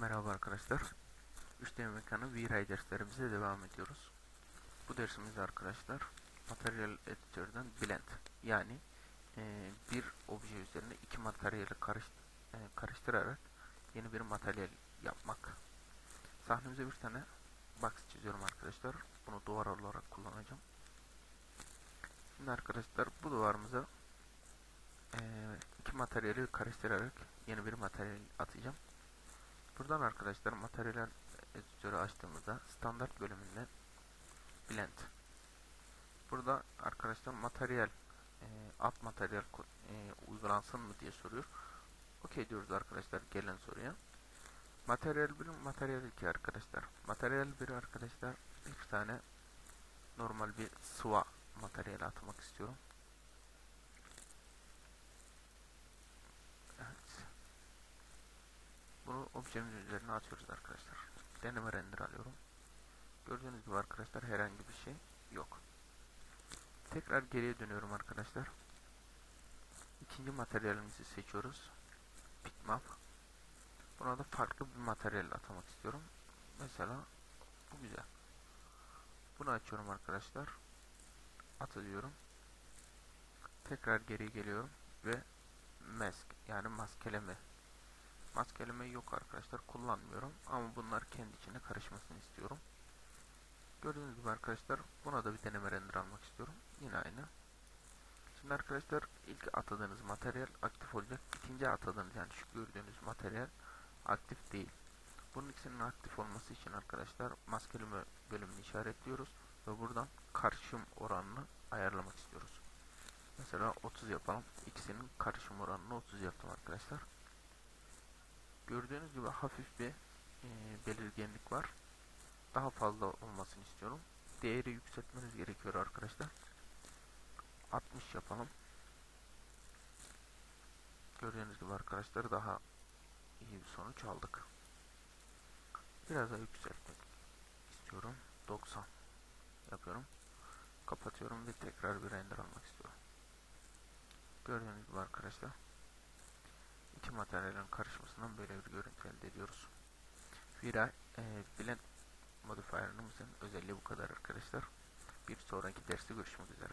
Merhaba arkadaşlar. 3D Mekanı V-Ray derslerimize devam ediyoruz. Bu dersimizde arkadaşlar materyal editörden blend yani e, bir obje üzerine iki materyali karış, e, karıştırarak yeni bir materyal yapmak. Sahnemize bir tane box çiziyorum arkadaşlar. Bunu duvar olarak kullanacağım. Şimdi arkadaşlar bu duvarımıza e, iki materyali karıştırarak yeni bir materyal atacağım. Buradan arkadaşlar materyal editörü açtığımızda standart bölümünden blend. Burada arkadaşlar materyal e, alt materyal e, uygulansın mı diye soruyor. Okey diyoruz arkadaşlar gelen soruya. Materyal 1, materyal 2 arkadaşlar. Materyal 1 arkadaşlar bir tane normal bir sıva materyal atmak istiyorum. Bunu objemin üzerine atıyoruz arkadaşlar. Deneme render alıyorum. Gördüğünüz gibi arkadaşlar herhangi bir şey yok. Tekrar geriye dönüyorum arkadaşlar. İkinci materyalimizi seçiyoruz. Bitmap. Buna da farklı bir materyal atamak istiyorum. Mesela bu güzel. Bunu açıyorum arkadaşlar. Atıyorum. Tekrar geri geliyorum ve mask yani maskeleme maskeleme yok arkadaşlar kullanmıyorum. Ama bunlar kendi içine karışmasını istiyorum. Gördüğünüz gibi arkadaşlar buna da bir deneme render almak istiyorum. Yine aynı. Şimdi arkadaşlar ilk atadığınız materyal aktif olacak. İkinci atadığınız yani şu gördüğünüz materyal aktif değil. Bunun ikisinin aktif olması için arkadaşlar maskeleme bölümünü işaretliyoruz ve buradan karışım oranını ayarlamak istiyoruz. Mesela 30 yapalım. İkisinin karışım oranını 30 yaptım arkadaşlar Gördüğünüz gibi hafif bir e, belirgenlik var. Daha fazla olmasını istiyorum. Değeri yükseltmeniz gerekiyor arkadaşlar. 60 yapalım. Gördüğünüz gibi arkadaşlar daha iyi bir sonuç aldık. Biraz daha yükseltmek istiyorum. 90 yapıyorum. Kapatıyorum ve tekrar bir render almak istiyorum. Gördüğünüz gibi arkadaşlar iki materyalin karışmasından böyle bir görüntü elde ediyoruz. Vira e, blend modifier'ımızın özelliği bu kadar arkadaşlar. Bir sonraki derste görüşmek üzere.